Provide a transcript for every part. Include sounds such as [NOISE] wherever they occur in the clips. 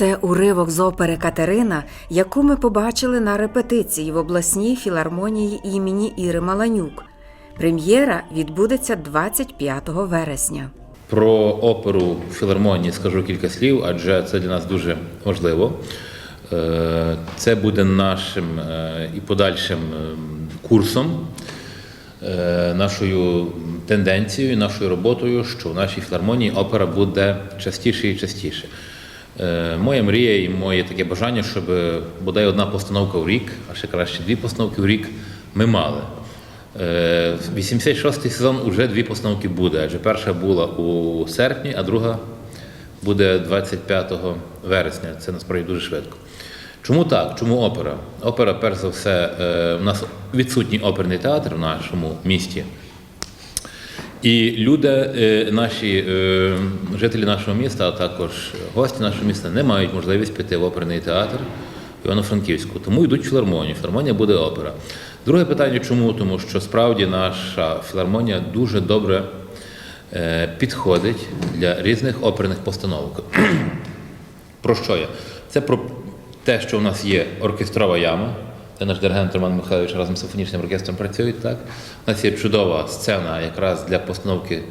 Це уривок з опери Катерина, яку ми побачили на репетиції в обласній філармонії імені Іри Маланюк. Прем'єра відбудеться 25 вересня. Про оперу філармонії скажу кілька слів, адже це для нас дуже важливо. Е, Це буде нашим е, і подальшим е, курсом, нашою тенденцією, нашою роботою, що в нашій філармонії опера буде частіше і частіше. Е, Моя мрія і моє таке бажання, щоб бодай одна постановка в рік, а ще краще дві постановки в рік ми мали. Е, 86-й сезон вже дві постановки буде, адже перша була у серпні, а друга буде 25 вересня. Це насправді дуже швидко. Чому так? Чому опера? Опера, перш за все, е, в нас відсутній оперний театр в нашому місті. І люди, е, наші е, жителі нашого міста, а також гості нашого міста, не мають можливість піти в оперний театр Івано-Франківську. Тому йдуть в філармонію. Філармонія буде опера. Друге питання, чому? Тому що справді наша філармонія дуже добре е, підходить для різних оперних постановок. [CLEARS THROAT] Про що я? Це про те, що у нас є оркестрова яма, де наш диригент Роман Михайлович разом з симфонічним оркестром працюють. Так? У нас є чудова сцена якраз для постановки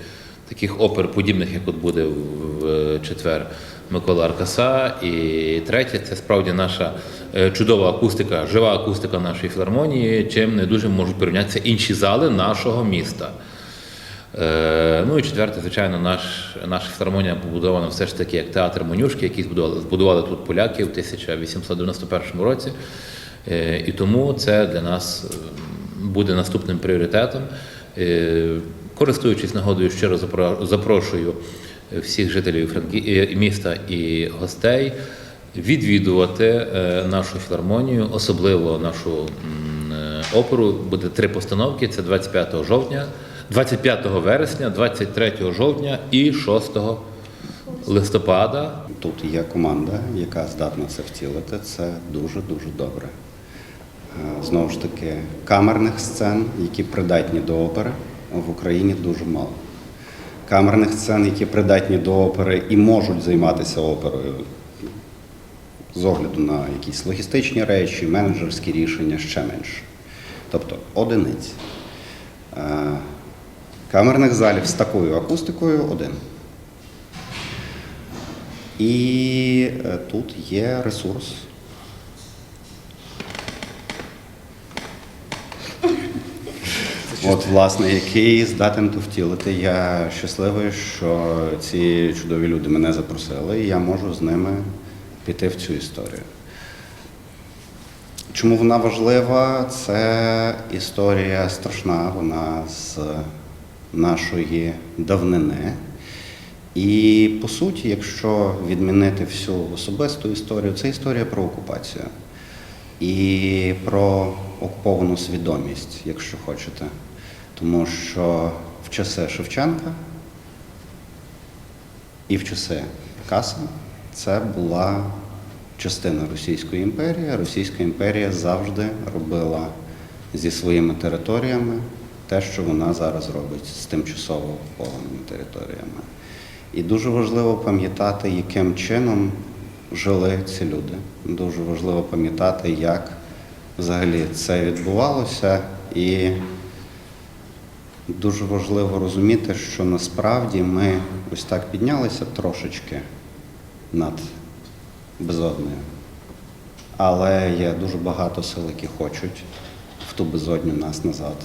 таких опер, подібних, як от буде в четвер Микола Аркаса. І третє це справді наша е, чудова акустика, жива акустика нашої філармонії, чим не дуже можуть порівнятися інші зали нашого міста. Е, Ну і четверте, звичайно, наш, наша філармонія побудована все ж таки як театр Монюшки, який збудували, збудували тут поляки в 1891 році. Е, І тому це для нас е, буде наступним пріоритетом. Е, Користуючись нагодою, щиро запро- запрошую всіх жителів е, міста і гостей відвідувати е, нашу філармонію, особливо нашу е, оперу. Буде три постановки: це 25 жовтня, 25 вересня, 23 жовтня і 6 листопада. Тут є команда, яка здатна це втілити. Це дуже-дуже добре. Е, Знову ж таки, камерних сцен, які придатні до опери, в Україні дуже мало. Камерних сцен, які придатні до опери і можуть займатися оперою з огляду на якісь логістичні речі, менеджерські рішення ще менше. Тобто одиниці. Е, Камерних залів з такою акустикою один. І е, тут є ресурс. От, власне, який здатен то втілити. Я щасливий, що ці чудові люди мене запросили, і я можу з ними піти в цю історію. Чому вона важлива? Це історія страшна, вона з нашої давнини. І по суті, якщо відмінити всю особисту історію, це історія про окупацію і про окуповану свідомість, якщо хочете. Тому що в часи Шевченка і в часи Пікаса це була частина Російської імперії. Російська імперія завжди робила зі своїми територіями те, що вона зараз робить з тимчасово окупованими територіями. І дуже важливо пам'ятати, яким чином жили ці люди. Дуже важливо пам'ятати, як взагалі це відбувалося, і дуже важливо розуміти, що насправді ми ось так піднялися трошечки над безоднею. Але є дуже багато сил, які хочуть в ту безодню нас назад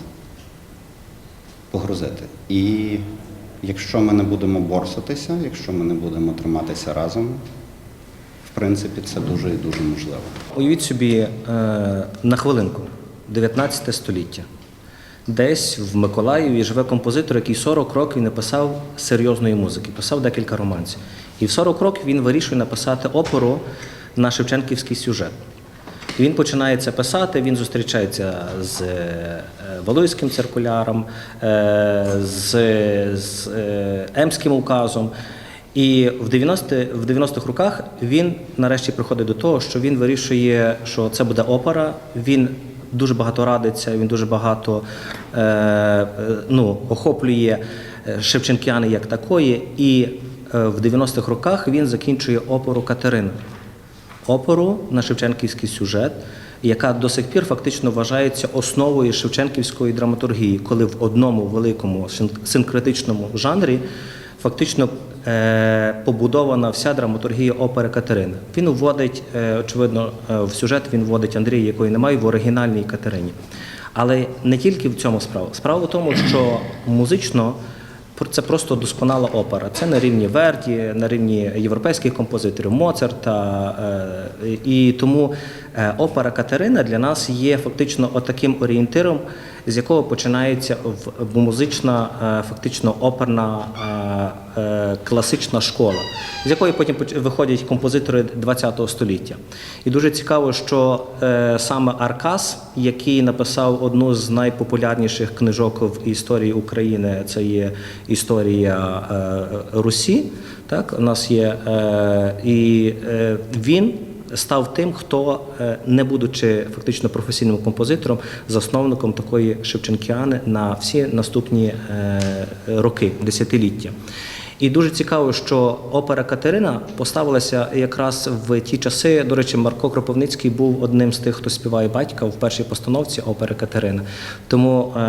погрузити. І якщо ми не будемо борсатися, якщо ми не будемо триматися разом, в принципі, це дуже і дуже можливо. Уявіть собі е, на хвилинку 19 століття. Десь в Миколаєві живе композитор, який 40 років не писав серйозної музики, писав декілька романців. І в 40 років він вирішує написати оперу на Шевченківський сюжет. Він починає це писати, він зустрічається з е, Валуйським циркуляром, е, з, з е, Емським указом. І в 90 в 90-х роках він нарешті приходить до того, що він вирішує, що це буде опера. Він дуже багато радиться, він дуже багато е, ну, охоплює е, Шевченкіани як такої. І е, в 90-х роках він закінчує оперу Катерина. оперу на Шевченківський сюжет, яка до сих пір фактично вважається основою Шевченківської драматургії, коли в одному великому синкретичному жанрі фактично побудована вся драматургія опери Катерини. Він вводить, е, очевидно, е, в сюжет він вводить Андрія, якої немає в оригінальній Катерині. Але не тільки в цьому справа. Справа в тому, що музично Це просто досконала опера. Це на рівні Верді, на рівні європейських композиторів Моцарта. е, І тому е, опера Катерина для нас є фактично отаким орієнтиром, з якого починається музична, е, фактично оперна е, е, класична школа, з якої потім виходять композитори ХХ століття. І дуже цікаво, що саме Аркас, який написав одну з найпопулярніших книжок в історії України, це є історія Русі. Так, у нас є і він. Став тим, хто, е, не будучи фактично професійним композитором, засновником такої Шевченкіани на всі наступні е, роки, десятиліття. І дуже цікаво, що опера Катерина поставилася якраз в ті часи. До речі, Марко Кропивницький був одним з тих, хто співає батька в першій постановці опери Катерина. Тому е,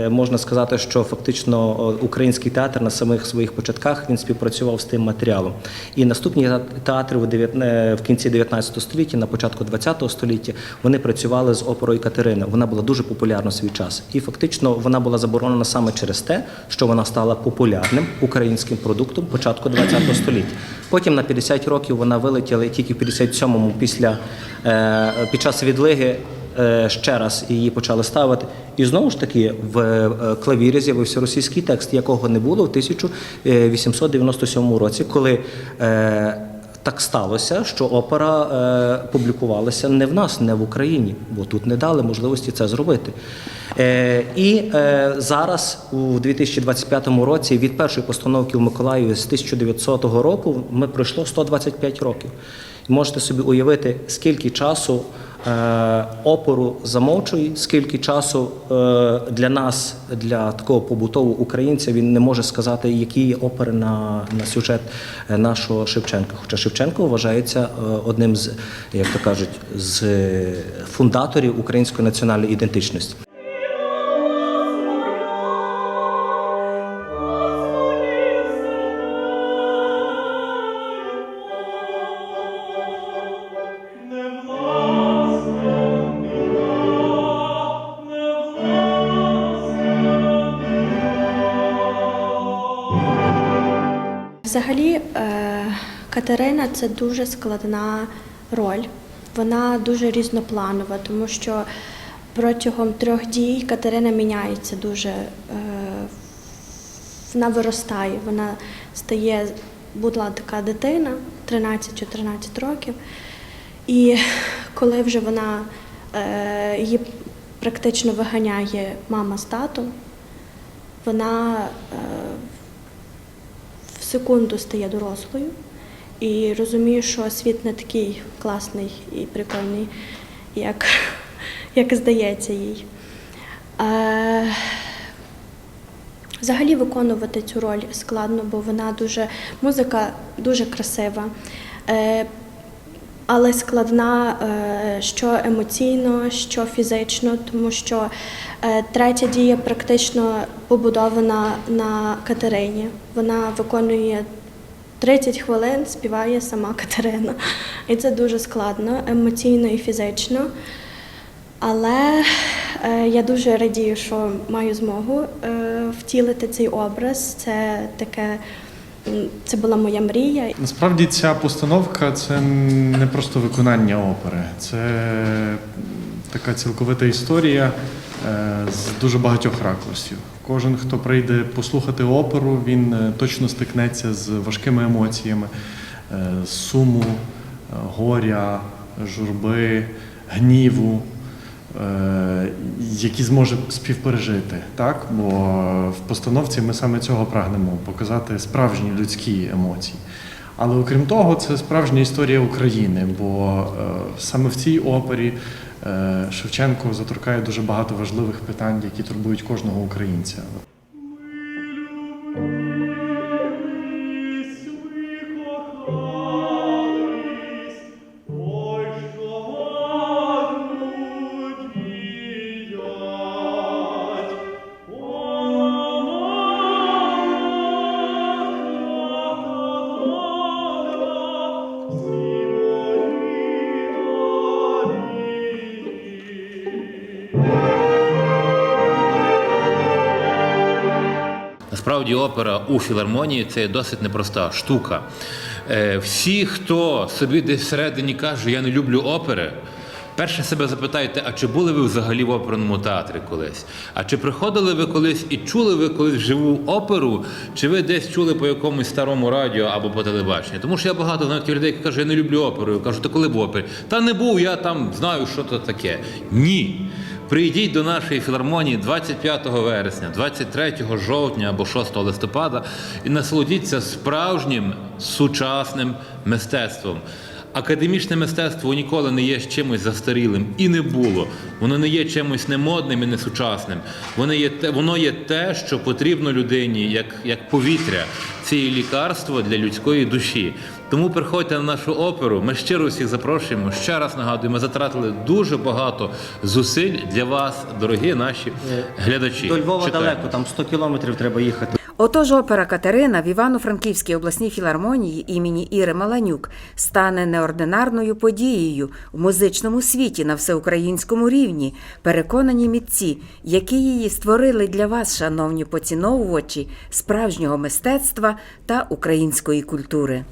е, можна сказати, що фактично український театр на самих своїх початках він співпрацював з тим матеріалом. І наступні театри в дев'ят- е, в кінці 19 століття, на початку 20 століття, вони працювали з оперою Катерина. Вона була дуже популярна в свій час. І фактично вона була заборонена саме через те, що вона стала популярним українським продуктом початку 20 століття. Потім на 50 років вона вилетіла і тільки в 57-му після е, під час відлиги. е, Ще раз її почали ставити, і знову ж таки в е, клавірі з'явився російський текст, якого не було в 1897 році, коли так сталося, що опера публікувалася не в нас, не в Україні, бо тут не дали можливості це зробити. Е, і е, зараз, у 2025 році, від першої постановки в Миколаєві з 1900 року, ми пройшло 125 років. Можете собі уявити, скільки часу е, оперу замовчує, скільки часу для нас, для такого побутового українця, він не може сказати, які є опери на, на сюжет нашого Шевченка. Хоча Шевченко вважається одним з, як то кажуть, з фундаторів української національної ідентичності. Катерина це дуже складна роль. Вона дуже різнопланова, тому що протягом трьох дій Катерина міняється дуже. е, Вона виростає, вона стає, була така дитина 13-14 років. І коли вже вона е, її практично виганяє мама з татом, вона е, в секунду стає дорослою і розуміє, що світ не такий класний і прикольний, як, як здається їй. Е, Взагалі виконувати цю роль складно, бо вона дуже музика дуже красива, е, але складна е, що емоційно, що фізично, тому що е, третя дія практично побудована на Катерині. Вона виконує 30 хвилин, співає сама Катерина. І це дуже складно емоційно і фізично. Але е, я дуже радію, що маю змогу е, втілити цей образ. Це таке, це була моя мрія. Насправді ця постановка це не просто виконання опери, це така цілковита історія з дуже багатьох ракурсів. Кожен, хто прийде послухати оперу, він е, точно стикнеться з важкими емоціями, е, суму, е, горя, журби, гніву. е, Які зможе співпережити, так? Бо в постановці ми саме цього прагнемо показати справжні людські емоції. Але окрім того, це справжня історія України, бо е, саме в цій опері е, Шевченко заторкає дуже багато важливих питань, які турбують кожного українця. Насправді опера у філармонії це досить непроста штука. Е, Всі, хто собі десь всередині каже, я не люблю опери. Перше себе запитайте, а чи були ви взагалі в оперному театрі колись? А чи приходили ви колись і чули ви колись живу оперу, чи ви десь чули по якомусь старому радіо або по телебаченню? Тому що я багато знаю таких людей, які кажуть, я не люблю оперу. Я кажу, ти коли в опері? Та не був, я там знаю, що то таке. Ні. Прийдіть до нашої філармонії 25 вересня, 23 жовтня або 6 листопада і насолодіться справжнім сучасним мистецтвом. Академічне мистецтво ніколи не є чимось застарілим і не було. Воно не є чимось немодним і несучасним. Воно є те, воно є те, що потрібно людині, як, як повітря. Це є лікарство для людської душі. Тому приходьте на нашу оперу. Ми щиро всіх запрошуємо. Ще раз нагадую, ми затратили дуже багато зусиль для вас, дорогі наші глядачі. До Львова Читаємо. далеко, там 100 кілометрів треба їхати. Отож, опера Катерина в Івано-Франківській обласній філармонії імені Іри Маланюк стане неординарною подією в музичному світі на всеукраїнському рівні. Переконані мітці, які її створили для вас, шановні поціновувачі справжнього мистецтва та української культури.